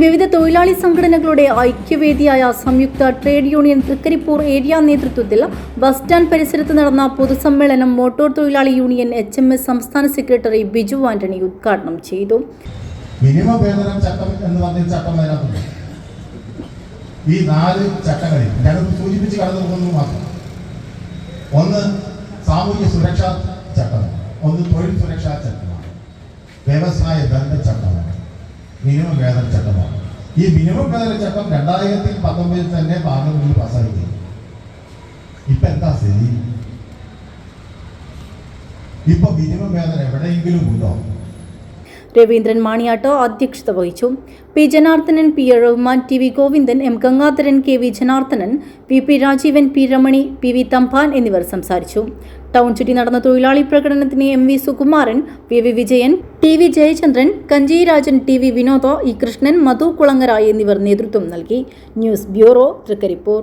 വിവിധ തൊഴിലാളി സംഘടനകളുടെ ഐക്യവേദിയായ സംയുക്ത ട്രേഡ് യൂണിയൻ തൃക്കരിപ്പൂർ ഏരിയ നേതൃത്വത്തിൽ ബസ് സ്റ്റാൻഡ് പരിസരത്ത് നടന്ന പൊതുസമ്മേളനം മോട്ടോർ തൊഴിലാളി യൂണിയൻ എച്ച് എം എസ് സംസ്ഥാന സെക്രട്ടറി ബിജു ആന്റണി ഉദ്ഘാടനം ചെയ്തു. മിനിമം ചട്ടം എന്ന് പറഞ്ഞ ചട്ടം അതിനകത്തുണ്ട്. ഈ നാല് ചട്ടങ്ങളിൽ ഞാനത് സൂചിപ്പിച്ച് കടന്നു പോകുന്നു മാത്രം. ഒന്ന് സാമൂഹ്യ സുരക്ഷാ ചട്ടം ഒന്ന് തൊഴിൽ സുരക്ഷാ ചട്ടമാണ് വ്യവസായ ബന്ധ ചട്ടമാണ് മിനിമം വേതന ചട്ടമാണ് ഈ മിനിമം വേതന ചട്ടം രണ്ടായിരത്തി പത്തൊമ്പതിൽ തന്നെ പാർലമെന്റിൽ പാസ്സായി ഇപ്പൊ എന്താ സ്ഥിതി? ഇപ്പൊ മിനിമം വേതനം എവിടെയെങ്കിലും ഉണ്ടോ? രവീന്ദ്രൻ മാണിയാട്ടോ അധ്യക്ഷത വഹിച്ചു. P Janardhanan P Rahman T V Govindan M Gangadharan K V Janardhanan P P Rajeevan P Ramani P V Thampan എന്നിവർ സംസാരിച്ചു. ടൗൺ ചുറ്റി നടന്ന തൊഴിലാളി പ്രകടനത്തിന് M V Sukumaran P V Vijayan T V Jayachandran Kanchi Rajan T V Vinod E Krishnan Madhu Kulangara എന്നിവർ നേതൃത്വം നൽകി. News bureau Trikaripur.